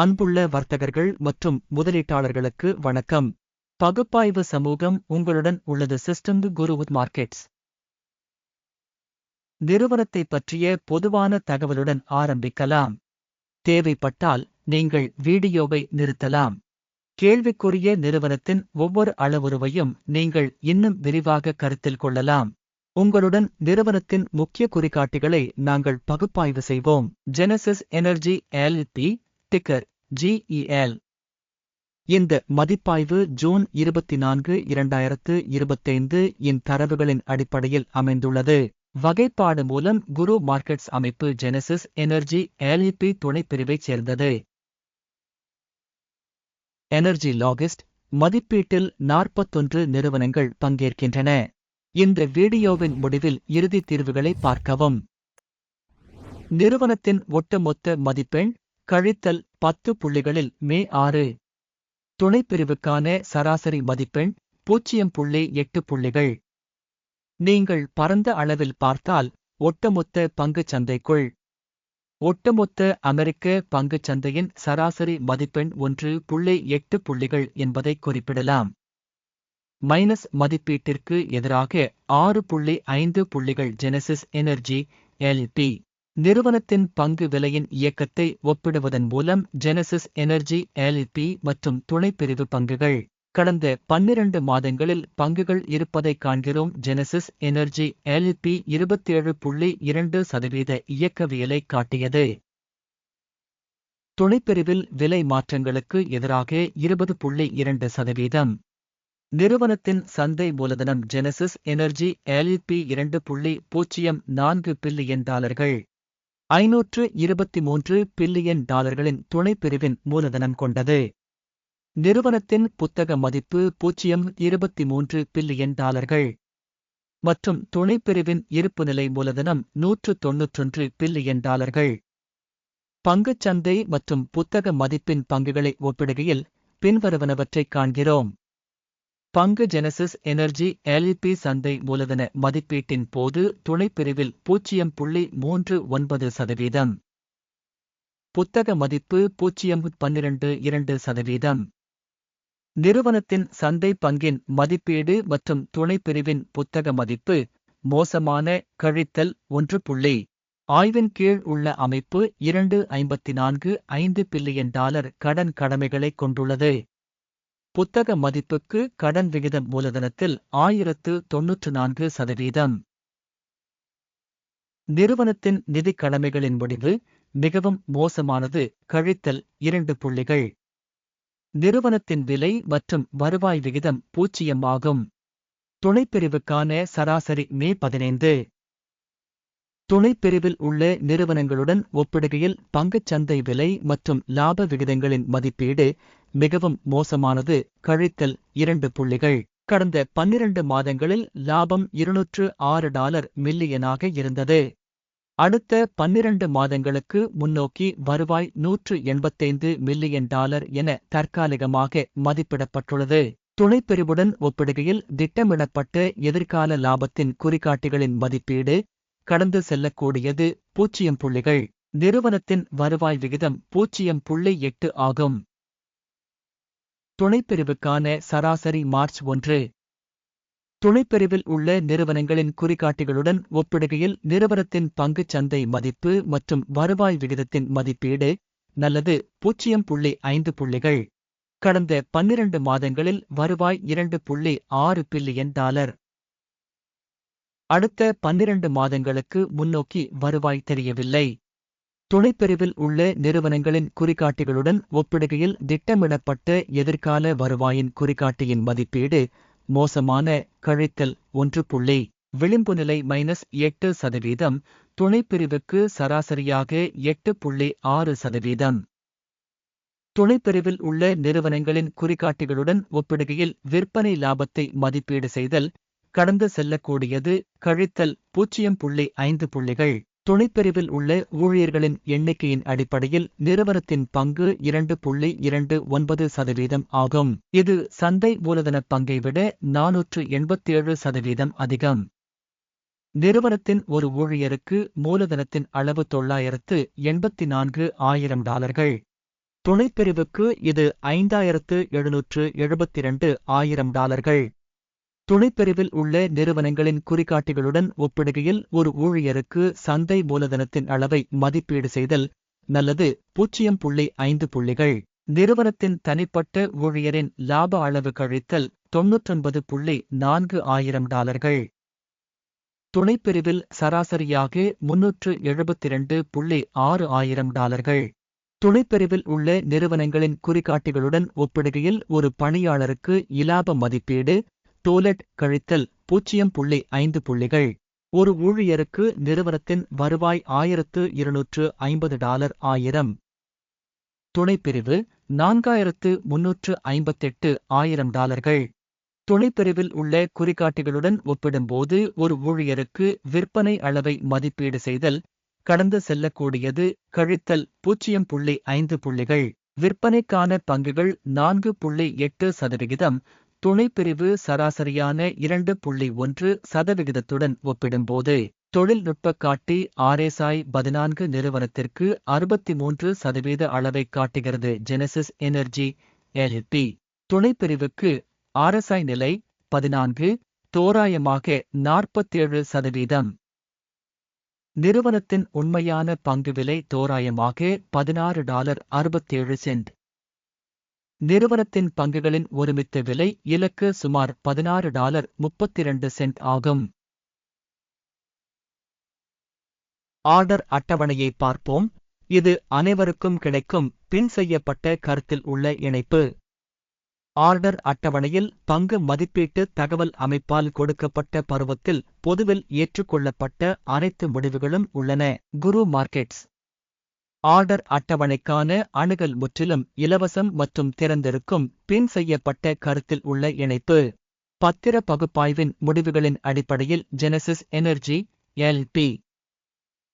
அன்புள்ள வர்த்தகர்கள் மற்றும் முதலீட்டாளர்களுக்கு வணக்கம். பகுப்பாய்வு சமூகம் உங்களுடன் உள்ளது. சிஸ்டம் குரு மார்க்கெட்ஸ் நிறுவனத்தை பற்றிய பொதுவான தகவலுடன் ஆரம்பிக்கலாம். தேவைப்பட்டால் நீங்கள் வீடியோவை நிறுத்தலாம். கேள்விக்குரிய நிறுவனத்தின் ஒவ்வொரு அளவுருவையும் நீங்கள் இன்னும் விரிவாக கருத்தில் கொள்ளலாம். உங்களுடன் நிறுவனத்தின் முக்கிய குறிகாட்டிகளை நாங்கள் பகுப்பாய்வு செய்வோம். Genesis Energy L P ticker G E L இந்த மதிப்பாய்வு ஜூன் இருபத்தி நான்கு இரண்டாயிரத்து இருபத்தைந்து இன் தரவுகளின் அடிப்படையில் அமைந்துள்ளது. வகைப்பாடு மூலம் குரு மார்க்கெட்ஸ் அமைப்பு Genesis Energy L E P துணைப்பிரிவைச் சேர்ந்தது. எனர்ஜி லாகிஸ்ட் மதிப்பீட்டில் நாற்பத்தொன்று நிறுவனங்கள் பங்கேற்கின்றன. இந்த வீடியோவின் முடிவில் இறுதி தீர்வுகளை பார்க்கவும். நிறுவனத்தின் ஒட்டுமொத்த மதிப்பெண் கழித்தல் பத்து புள்ளிகளில் மே ஆறு. துணைப்பிரிவுக்கான சராசரி மதிப்பெண் பூஜ்ஜியம் புள்ளி எட்டு புள்ளிகள். நீங்கள் பரந்த அளவில் பார்த்தால் ஒட்டுமொத்த பங்குச் சந்தைக்குள். ஒட்டுமொத்த அமெரிக்க பங்குச் சந்தையின் சராசரி மதிப்பெண் ஒன்று புள்ளி எட்டு புள்ளிகள் என்பதை குறிப்பிடலாம். மைனஸ் மதிப்பீட்டிற்கு எதிராக ஆறு புள்ளி ஐந்து புள்ளிகள் ஜெனசிஸ் எனர்ஜி எல்பி நிறுவனத்தின் பங்கு விலையின் இயக்கத்தை ஒப்பிடுவதன் மூலம் ஜெனசிஸ் எனர்ஜி எல்பி மற்றும் துணைப்பிரிவு பங்குகள். கடந்த பன்னிரண்டு மாதங்களில் பங்குகள் இருப்பதைக் காண்கிறோம். ஜெனசிஸ் எனர்ஜி எல்பி இருபத்தேழு புள்ளி இரண்டு சதவீத இயக்கவியலை காட்டியது. துணைப்பிரிவில் விலை மாற்றங்களுக்கு எதிராக இருபது புள்ளி இரண்டு சதவீதம். நிறுவனத்தின் சந்தை மூலதனம் ஜெனசிஸ் எனர்ஜி எல்பி இரண்டு புள்ளி பூஜ்ஜியம் நான்கு பில்லியன் டாலர்கள். ஐநூற்று இருபத்தி மூன்று பில்லியன் டாலர்களின் துணைப்பிரிவின் மூலதனம் கொண்டது. நிறுவனத்தின் புத்தக மதிப்பு பூஜ்ஜியம் இருபத்தி மூன்று பில்லியன் டாலர்கள். மற்றும் துணைப்பிரிவின் இருப்புநிலை மூலதனம் நூற்று தொன்னூற்றொன்று பில்லியன் டாலர்கள். பங்குச் சந்தை மற்றும் புத்தக மதிப்பின் பங்குகளை ஒப்பிடுகையில் பின்வருவனவற்றைக் காண்கிறோம். பங்கு ஜெனசிஸ் எனர்ஜி எல்இபி சந்தை மூலதன மதிப்பீட்டின் போது துணைப்பிரிவில் பூஜ்ஜியம் புள்ளி மூன்று ஒன்பது சதவீதம். புத்தக மதிப்பு பூஜ்ஜியம் பன்னிரண்டு இரண்டு சதவீதம். நிறுவனத்தின் சந்தை பங்கின் மதிப்பீடு மற்றும் துணைப்பிரிவின் புத்தக மதிப்பு மோசமான கழித்தல் ஒன்று புள்ளி. ஆய்வின் கீழ் உள்ள அமைப்பு இரண்டு ஐம்பத்தி நான்கு ஐந்து பில்லியன் டாலர் கடன் கடமைகளை கொண்டுள்ளது. புத்தக மதிப்புக்கு கடன் விகிதம் மூலதனத்தில் ஆயிரத்து தொன்னூற்று நான்கு சதவீதம். நிறுவனத்தின் நிதி கடமைகளின் முடிவு மிகவும் மோசமானது. கழித்தல் இரண்டு புள்ளிகள். நிறுவனத்தின் விலை மற்றும் வருவாய் விகிதம் பூச்சியமாகும் ஆகும் துணைப்பிரிவுக்கான சராசரி மே பதினைந்து. துணைப்பிரிவில் உள்ள நிறுவனங்களுடன் ஒப்பிடுகையில் பங்குச் சந்தை விலை மற்றும் லாப விகிதங்களின் மதிப்பீடு மிகவும் மோசமானது. கழித்தல் இரண்டு புள்ளிகள். கடந்த பன்னிரண்டு மாதங்களில் லாபம் இருநூற்று ஆறு டாலர் மில்லியனாக இருந்தது. அடுத்த பன்னிரண்டு மாதங்களுக்கு முன்னோக்கி வருவாய் நூற்று எண்பத்தைந்து மில்லியன் டாலர் என தற்காலிகமாக மதிப்பிடப்பட்டுள்ளது. துணைப்பிரிவுடன் ஒப்பிடுகையில் திட்டமிடப்பட்ட எதிர்கால லாபத்தின் குறிகாட்டிகளின் மதிப்பீடு கடந்து செல்லக்கூடியது பூஜ்ஜியம் புள்ளிகள். நிறுவனத்தின் வருவாய் விகிதம் பூஜ்ஜியம் புள்ளி எட்டு ஆகும். துணைப்பிரிவுக்கான சராசரி மார்ச் ஒன்று. துணைப்பிரிவில் உள்ள நிறுவனங்களின் குறிகாட்டிகளுடன் ஒப்பிடுகையில் நிறுவனத்தின் பங்குச் சந்தை மதிப்பு மற்றும் வருவாய் விகிதத்தின் மதிப்பீடு நல்லது பூஜ்ஜியம் புள்ளி ஐந்து புள்ளிகள். கடந்த பன்னிரண்டு மாதங்களில் வருவாய் இரண்டு புள்ளி ஆறு பில்லியன் டாலர். அடுத்த பன்னிரண்டு மாதங்களுக்கு முன்னோக்கி வருவாய் தெரியவில்லை. துணைப்பிரிவில் உள்ள நிறுவனங்களின் குறிகாட்டிகளுடன் ஒப்பிடுகையில் திட்டமிடப்பட்ட எதிர்கால வருவாயின் குறிகாட்டியின் மதிப்பீடு மோசமான கழித்தல் ஒன்று புள்ளி விளிம்பு நிலை மைனஸ் எட்டு சதவீதம் துணைப்பிரிவுக்கு சராசரியாக எட்டு புள்ளி ஆறு சதவீதம். துணைப்பிரிவில் உள்ள நிறுவனங்களின் குறிகாட்டிகளுடன் ஒப்பிடுகையில் விற்பனை லாபத்தை மதிப்பீடு செய்தல் கடந்து செல்லக்கூடியது கழித்தல் பூஜ்ஜியம் புள்ளி ஐந்து புள்ளிகள். துணைப்பிரிவில் உள்ள ஊழியர்களின் எண்ணிக்கையின் அடிப்படையில் நிறுவனத்தின் பங்கு இரண்டு புள்ளி இரண்டு ஒன்பது சதவீதம் ஆகும். இது சந்தை மூலதன பங்கை விட நானூற்று எண்பத்தேழு சதவீதம் அதிகம். நிறுவனத்தின் ஒரு ஊழியருக்கு மூலதனத்தின் அளவு தொள்ளாயிரத்து எண்பத்தி நான்கு ஆயிரம் டாலர்கள். துணைப்பிரிவுக்கு இது ஐந்தாயிரத்து எழுநூற்று எழுபத்திரண்டு ஆயிரம் டாலர்கள். துணைப்பிரிவில் உள்ள நிறுவனங்களின் குறிகாட்டிகளுடன் ஒப்பிடுகையில் ஒரு ஊழியருக்கு சந்தை மூலதனத்தின் அளவை மதிப்பீடு செய்தல் நல்லது. பூஜ்ஜியம் புள்ளி ஐந்து புள்ளிகள். நிறுவனத்தின் தனிப்பட்ட ஊழியரின் லாப அளவு கழித்தல் தொன்னூற்றொன்பது புள்ளி நான்கு ஆயிரம் டாலர்கள். துணைப்பிரிவில் சராசரியாக முன்னூற்று எழுபத்தி இரண்டு புள்ளி ஆறு ஆயிரம் டாலர்கள். துணைப்பிரிவில் உள்ள நிறுவனங்களின் குறிகாட்டிகளுடன் ஒப்பிடுகையில் ஒரு பணியாளருக்கு இலாப மதிப்பீடு டோலெட் கழித்தல் பூஜ்ஜியம் புள்ளி ஐந்து புள்ளிகள். ஒரு ஊழியருக்கு நிறுவனத்தின் வருவாய் ஆயிரத்து இருநூற்று ஐம்பது டாலர் ஆயிரம். துணைப்பிரிவு நான்காயிரத்து முன்னூற்று ஐம்பத்தெட்டு ஆயிரம் டாலர்கள். துணைப்பிரிவில் உள்ள குறிகாட்டிகளுடன் ஒப்பிடும்போது ஒரு ஊழியருக்கு விற்பனை அளவை மதிப்பீடு செய்தல் கடந்து செல்லக்கூடியது கழித்தல் பூஜ்ஜியம் புள்ளி ஐந்து புள்ளிகள். விற்பனைக்கான பங்குகள் நான்கு புள்ளி எட்டு சதவிகிதம் துணைப்பிரிவு சராசரியான இரண்டு புள்ளி ஒன்று சதவிகிதத்துடன் ஒப்பிடும்போது தொழில்நுட்ப காட்டி ஆர்எஸ்ஐ பதினான்கு நிறுவனத்திற்கு அறுபத்தி மூன்று சதவீத அளவை காட்டுகிறது ஜெனசிஸ் எனர்ஜி எல்பி. துணைப்பிரிவுக்கு ஆர்எஸ்ஐ நிலை பதினான்கு தோராயமாக நாற்பத்தேழு சதவீதம். நிறுவனத்தின் உண்மையான பங்கு விலை தோராயமாக பதினாறு டாலர் அறுபத்தேழு சென்ட். நிறுவனத்தின் பங்குகளின் ஒருமித்த விலை இலக்கு சுமார் பதினாறு டாலர் முப்பத்திரண்டு சென்ட் ஆகும். ஆர்டர் அட்டவணையை பார்ப்போம். இது அனைவருக்கும் கிடைக்கும் பின் செய்யப்பட்ட கருத்தில் உள்ள இணைப்பு. ஆர்டர் அட்டவணையில் பங்கு மதிப்பீட்டு தகவல் அமைப்பால் கொடுக்கப்பட்ட பருவத்தில் பொதுவில் ஏற்றுக்கொள்ளப்பட்ட அனைத்து முடிவுகளும் உள்ளன. குரு மார்க்கெட்ஸ். ஆர்டர் அட்டவணைக்கான அணுகல் முற்றிலும் இலவசம் மற்றும் திறந்திருக்கும் பின் செய்யப்பட்ட கருத்தில் உள்ள இணைப்பு. பத்திர பகுப்பாய்வின் முடிவுகளின் அடிப்படையில் ஜெனசிஸ் எனர்ஜி எல்பி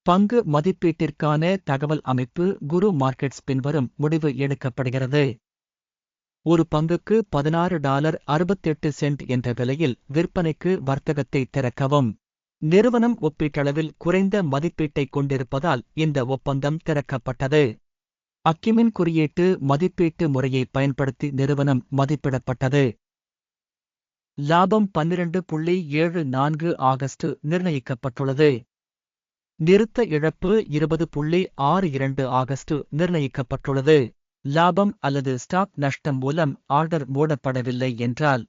பங்கு மதிப்பீட்டிற்கான தகவல் அமைப்பு குரு மார்க்கெட்ஸ் பின்வரும் முடிவு எடுக்கப்படுகிறது. ஒரு பங்குக்கு பதினாறு டாலர் அறுபத்தெட்டு சென்ட் என்ற விலையில் விற்பனைக்கு வர்த்தகத்தை திறக்கவும். நிறுவனம் ஒப்பீட்டளவில் குறைந்த மதிப்பீட்டைக் கொண்டிருப்பதால் இந்த ஒப்பந்தம் திறக்கப்பட்டது. அக்கிமின் குறியீட்டு மதிப்பீட்டு முறையை பயன்படுத்தி நிறுவனம் மதிப்பிடப்பட்டது. லாபம் பன்னிரண்டு புள்ளி ஏழு நான்கு ஆகஸ்ட் நிர்ணயிக்கப்பட்டுள்ளது. நிறுத்த இழப்பு இருபது புள்ளி ஆறு இரண்டு ஆகஸ்ட் நிர்ணயிக்கப்பட்டுள்ளது. லாபம் அல்லது ஸ்டாக் நஷ்டம் மூலம் ஆர்டர் மூடப்படவில்லை என்றால்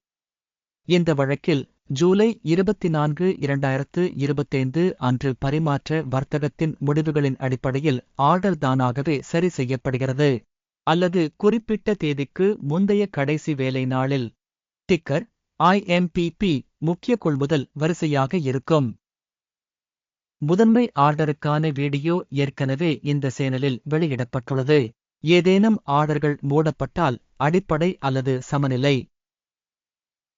இந்த வழக்கில் ஜூலை இருபத்தி நான்கு இரண்டாயிரத்து இருபத்தைந்து அன்று பரிமாற்ற வர்த்தகத்தின் முடிவுகளின் அடிப்படையில் ஆர்டர் தானாகவே சரி செய்யப்படுகிறது. அல்லது குறிப்பிட்ட தேதிக்கு முந்தைய கடைசி வேலை நாளில். டிக்கர் ஐஎம்பிபி முக்கிய கொள்முதல் வரிசையாக இருக்கும். முதன்மை ஆர்டருக்கான வீடியோ ஏற்கனவே இந்த சேனலில் வெளியிடப்பட்டுள்ளது. ஏதேனும் ஆர்டர்கள் மூடப்பட்டால் அடிப்படை அல்லது சமநிலை.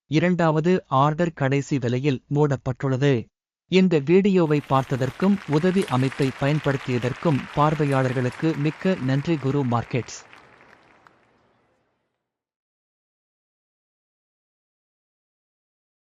இரண்டாவது ஆர்டர் கடைசி விலையில் மூடப்பட்டுள்ளது. இந்த வீடியோவை பார்த்ததற்கும் உதவி அமைப்பை பயன்படுத்தியதற்கும் பார்வையாளர்களுக்கு மிக்க நன்றி குரு மார்க்கெட்ஸ்.